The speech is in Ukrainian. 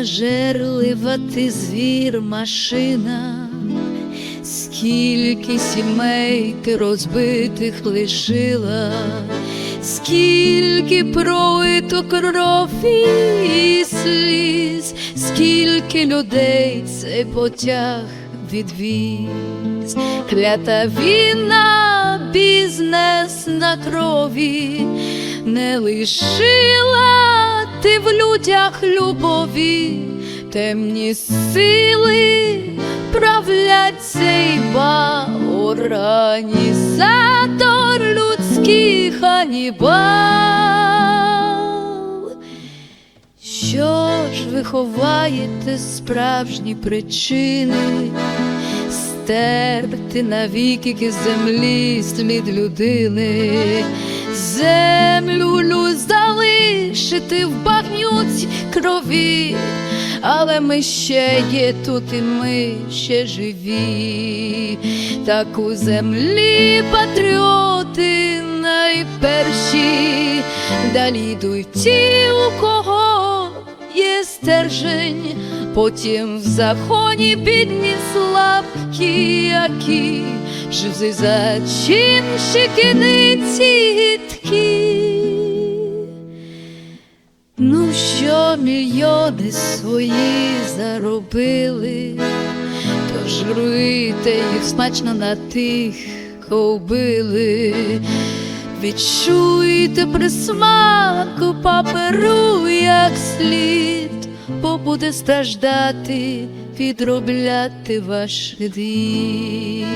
Ненажерлива ти звір машина, скільки сімей ти розбитих лишила, скільки пролито крові і сліз, скільки людей цей потяг відвіз, клята війна, бізнес на крові не лишила ти в людях любові, темні сили правлять цей організатор людських анібал. Що ж ви ховаєте справжні причини? Стерти навіки землі слід людини, землю лю залишити в багнюці крові, але ми ще є тут, і ми ще живі, так у землі патріоти найперші, далі йдуть ті, у кого є стержень, потім в законі бідні слабкі, які живі зачинщики ниці гидкі. Мільйони свої заробили, тож жруйте їх смачно на тих, кого вбили. Відчуйте присмаку паперу як слід, бо буде страждати, відробляти ваш рід.